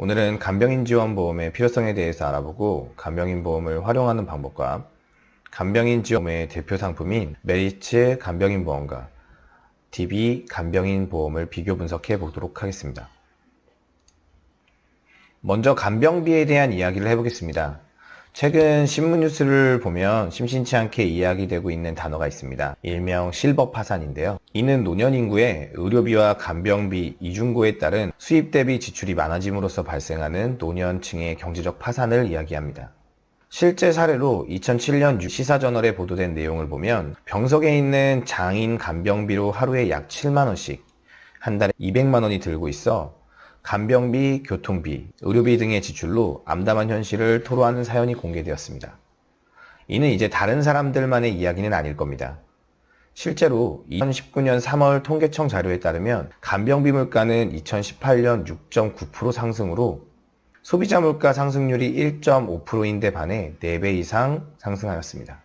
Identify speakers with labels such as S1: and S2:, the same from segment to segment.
S1: 오늘은 간병인 지원 보험의 필요성에 대해서 알아보고 간병인 보험을 활용하는 방법과 간병인 지원의 대표 상품인 메리츠 간병인 보험과 DB 간병인 보험을 비교 분석해 보도록 하겠습니다. 먼저 간병비에 대한 이야기를 해보겠습니다. 최근 신문 뉴스를 보면 심심치 않게 이야기되고 있는 단어가 있습니다. 일명 실버 파산인데요. 이는 노년 인구의 의료비와 간병비 이중고에 따른 수입 대비 지출이 많아짐으로써 발생하는 노년층의 경제적 파산을 이야기합니다. 실제 사례로 2007년 시사저널에 보도된 내용을 보면 병석에 있는 장인 간병비로 하루에 약 7만원씩 한 달에 200만원이 들고 있어 간병비, 교통비, 의료비 등의 지출로 암담한 현실을 토로하는 사연이 공개되었습니다. 이는 이제 다른 사람들만의 이야기는 아닐 겁니다. 실제로 2019년 3월 통계청 자료에 따르면 간병비 물가는 2018년 6.9% 상승으로 소비자 물가 상승률이 1.5%인데 반해 4배 이상 상승하였습니다.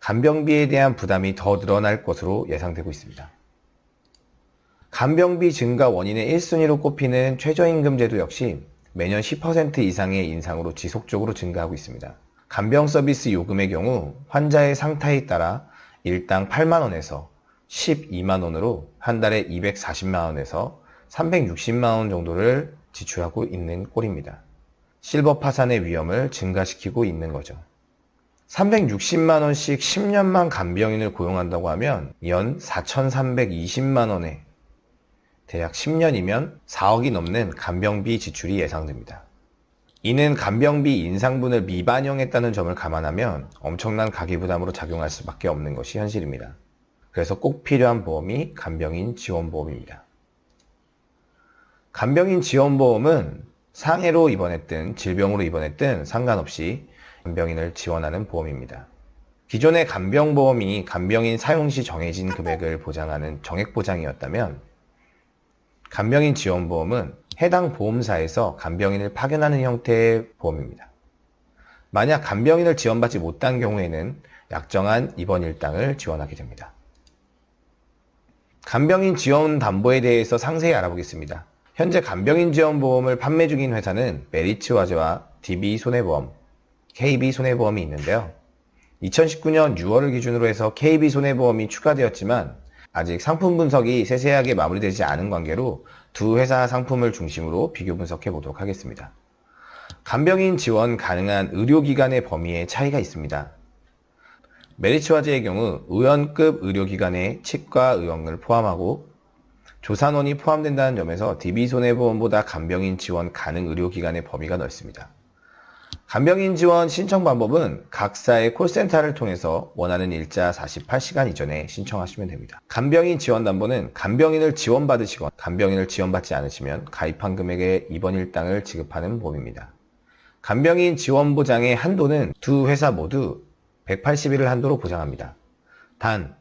S1: 간병비에 대한 부담이 더 늘어날 것으로 예상되고 있습니다. 간병비 증가 원인의 1순위로 꼽히는 최저임금 제도 역시 매년 10% 이상의 인상으로 지속적으로 증가하고 있습니다. 간병 서비스 요금의 경우 환자의 상태에 따라 일당 8만원에서 12만원으로 한 달에 240만원에서 360만원 정도를 지출하고 있는 꼴입니다. 실버 파산의 위험을 증가시키고 있는 거죠. 360만원씩 10년만 간병인을 고용한다고 하면 연 4,320만원에 대략 10년이면 4억이 넘는 간병비 지출이 예상됩니다. 이는 간병비 인상분을 미반영했다는 점을 감안하면 엄청난 가계부담으로 작용할 수밖에 없는 것이 현실입니다. 그래서 꼭 필요한 보험이 간병인 지원보험입니다. 간병인 지원보험은 상해로 입원했든 질병으로 입원했든 상관없이 간병인을 지원하는 보험입니다. 기존의 간병보험이 간병인 사용 시 정해진 금액을 보장하는 정액보장이었다면 간병인 지원보험은 해당 보험사에서 간병인을 파견하는 형태의 보험입니다. 만약 간병인을 지원받지 못한 경우에는 약정한 입원 일당을 지원하게 됩니다. 간병인 지원 담보에 대해서 상세히 알아보겠습니다. 현재 간병인 지원 보험을 판매 중인 회사는 메리츠와제와 DB 손해보험, KB 손해보험이 있는데요. 2019년 6월을 기준으로 해서 KB 손해보험이 추가되었지만 아직 상품 분석이 세세하게 마무리되지 않은 관계로 두 회사 상품을 중심으로 비교 분석해 보도록 하겠습니다. 간병인 지원 가능한 의료기관의 범위에 차이가 있습니다. 메리츠와제의 경우 의원급 의료기관의 치과 의원을 포함하고 조산원이 포함된다는 점에서 DB손해보험보다 간병인 지원 가능 의료기관의 범위가 넓습니다. 간병인 지원 신청 방법은 각사의 콜센터를 통해서 원하는 일자 48시간 이전에 신청하시면 됩니다. 간병인 지원 담보는 간병인을 지원받으시거나 간병인을 지원받지 않으시면 가입한 금액의 입원 일당을 지급하는 보험입니다. 간병인 지원 보장의 한도는 두 회사 모두 180일을 한도로 보장합니다. 단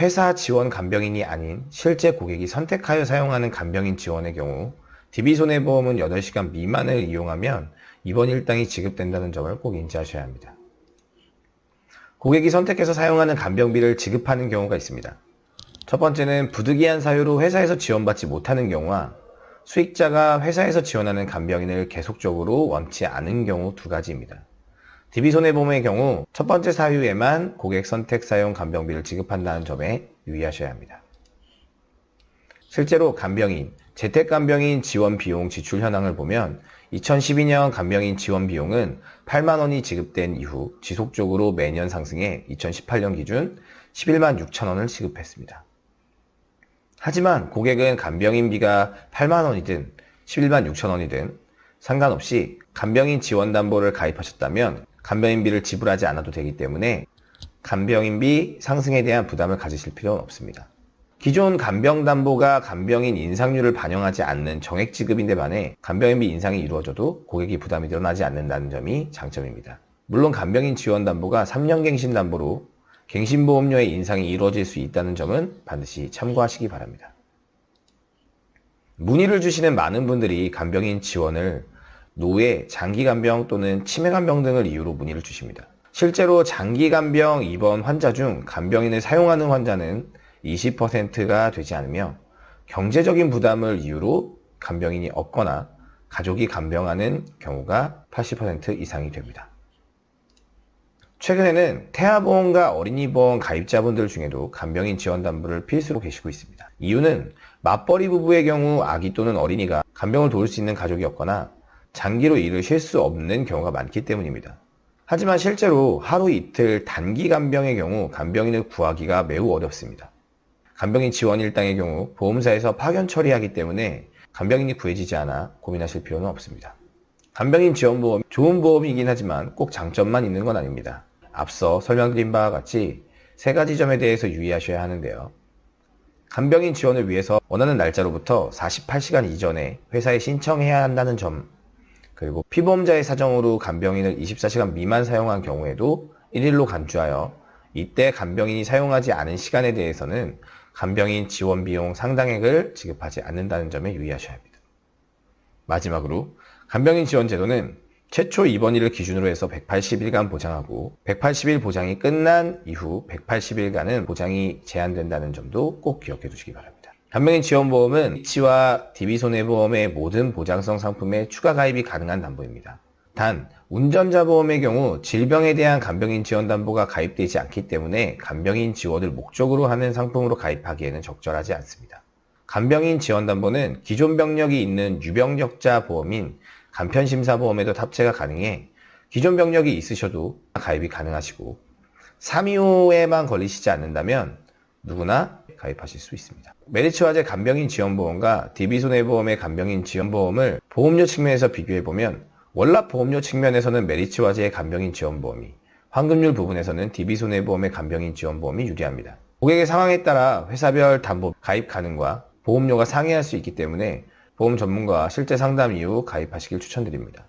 S1: 회사 지원 간병인이 아닌 실제 고객이 선택하여 사용하는 간병인 지원의 경우 DB손해보험은 8시간 미만을 이용하면 입원 일당이 지급된다는 점을 꼭 인지하셔야 합니다. 고객이 선택해서 사용하는 간병비를 지급하는 경우가 있습니다. 첫 번째는 부득이한 사유로 회사에서 지원받지 못하는 경우와 수익자가 회사에서 지원하는 간병인을 계속적으로 원치 않은 경우 두 가지입니다. DB손해보험의 경우 첫 번째 사유에만 고객 선택 사용 간병비를 지급한다는 점에 유의하셔야 합니다. 실제로 간병인, 재택간병인 지원 비용 지출 현황을 보면 2012년 간병인 지원 비용은 8만 원이 지급된 이후 지속적으로 매년 상승해 2018년 기준 11만 6천 원을 지급했습니다. 하지만 고객은 간병인비가 8만 원이든 11만 6천 원이든 상관없이 간병인 지원 담보를 가입하셨다면 간병인비를 지불하지 않아도 되기 때문에 간병인비 상승에 대한 부담을 가지실 필요는 없습니다. 기존 간병담보가 간병인 인상률을 반영하지 않는 정액 지급인데 반해 간병인비 인상이 이루어져도 고객이 부담이 늘어나지 않는다는 점이 장점입니다. 물론 간병인 지원담보가 3년 갱신담보로 갱신보험료의 인상이 이루어질 수 있다는 점은 반드시 참고하시기 바랍니다. 문의를 주시는 많은 분들이 간병인 지원을 노예, 장기간병 또는 치매간병 등을 이유로 문의를 주십니다. 실제로 장기간병 입원 환자 중 간병인을 사용하는 환자는 20%가 되지 않으며 경제적인 부담을 이유로 간병인이 없거나 가족이 간병하는 경우가 80% 이상이 됩니다. 최근에는 태아보험과 어린이보험 가입자분들 중에도 간병인 지원담보를 필수로 계시고 있습니다. 이유는 맞벌이 부부의 경우 아기 또는 어린이가 간병을 도울 수 있는 가족이 없거나 장기로 일을 쉴 수 없는 경우가 많기 때문입니다. 하지만 실제로 하루 이틀 단기 간병의 경우 간병인을 구하기가 매우 어렵습니다. 간병인 지원 일당의 경우 보험사에서 파견 처리하기 때문에 간병인이 구해지지 않아 고민하실 필요는 없습니다. 간병인 지원보험 좋은 보험이긴 하지만 꼭 장점만 있는 건 아닙니다. 앞서 설명드린 바와 같이 세 가지 점에 대해서 유의하셔야 하는데요. 간병인 지원을 위해서 원하는 날짜로부터 48시간 이전에 회사에 신청해야 한다는 점, 그리고 피보험자의 사정으로 간병인을 24시간 미만 사용한 경우에도 1일로 간주하여 이때 간병인이 사용하지 않은 시간에 대해서는 간병인 지원 비용 상당액을 지급하지 않는다는 점에 유의하셔야 합니다. 마지막으로 간병인 지원 제도는 최초 입원일을 기준으로 해서 180일간 보장하고 180일 보장이 끝난 이후 180일간은 보장이 제한된다는 점도 꼭 기억해 두시기 바랍니다. 간병인 지원보험은 H와 DB손해보험의 모든 보장성 상품에 추가 가입이 가능한 담보입니다. 단 운전자 보험의 경우 질병에 대한 간병인 지원 담보가 가입되지 않기 때문에 간병인 지원을 목적으로 하는 상품으로 가입하기에는 적절하지 않습니다. 간병인 지원 담보는 기존 병력이 있는 유병력자 보험인 간편심사보험에도 탑재가 가능해 기존 병력이 있으셔도 가입이 가능하시고 325에만 걸리시지 않는다면 누구나 가입하실 수 있습니다. 메리츠화재 간병인 지원보험과 DB손해보험의 간병인 지원보험을 보험료 측면에서 비교해보면 월납 보험료 측면에서는 메리츠화재의 간병인 지원보험이 환급률 부분에서는 DB손해보험의 간병인 지원보험이 유리합니다. 고객의 상황에 따라 회사별 담보 가입 가능과 보험료가 상이할 수 있기 때문에 보험 전문가와 실제 상담 이후 가입하시길 추천드립니다.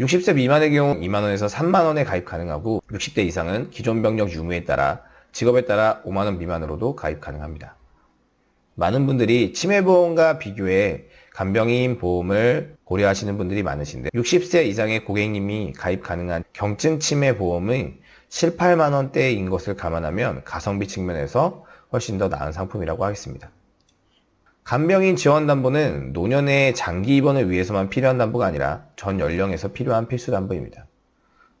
S1: 60세 미만의 경우 2만원에서 3만원에 가입 가능하고 60대 이상은 기존 병력 유무에 따라 직업에 따라 5만원 미만으로도 가입 가능합니다. 많은 분들이 치매보험과 비교해 간병인 보험을 고려하시는 분들이 많으신데 60세 이상의 고객님이 가입 가능한 경증 치매 보험의 7, 8만 원대인 것을 감안하면 가성비 측면에서 훨씬 더 나은 상품이라고 하겠습니다. 간병인 지원 담보는 노년의 장기 입원을 위해서만 필요한 담보가 아니라 전 연령에서 필요한 필수 담보입니다.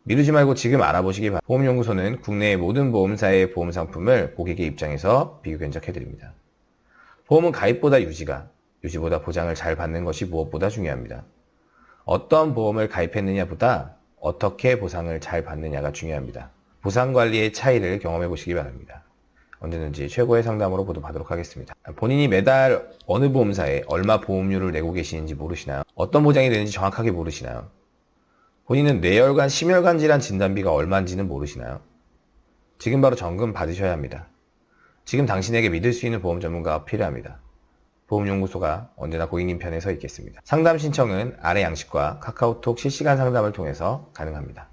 S1: 미루지 말고 지금 알아보시기 바랍니다. 보험연구소는 국내의 모든 보험사의 보험 상품을 고객의 입장에서 비교 견적해드립니다. 보험은 가입보다 유지가, 유지보다 보장을 잘 받는 것이 무엇보다 중요합니다. 어떤 보험을 가입했느냐보다 어떻게 보상을 잘 받느냐가 중요합니다. 보상 관리의 차이를 경험해 보시기 바랍니다. 언제든지 최고의 상담으로 보도받도록 하겠습니다. 본인이 매달 어느 보험사에 얼마 보험료를 내고 계시는지 모르시나요? 어떤 보장이 되는지 정확하게 모르시나요? 본인은 뇌혈관, 심혈관 질환 진단비가 얼마인지는 모르시나요? 지금 바로 점검 받으셔야 합니다. 지금 당신에게 믿을 수 있는 보험 전문가가 필요합니다. 보험연구소가 언제나 고객님 편에 서 있겠습니다. 상담 신청은 아래 양식과 카카오톡 실시간 상담을 통해서 가능합니다.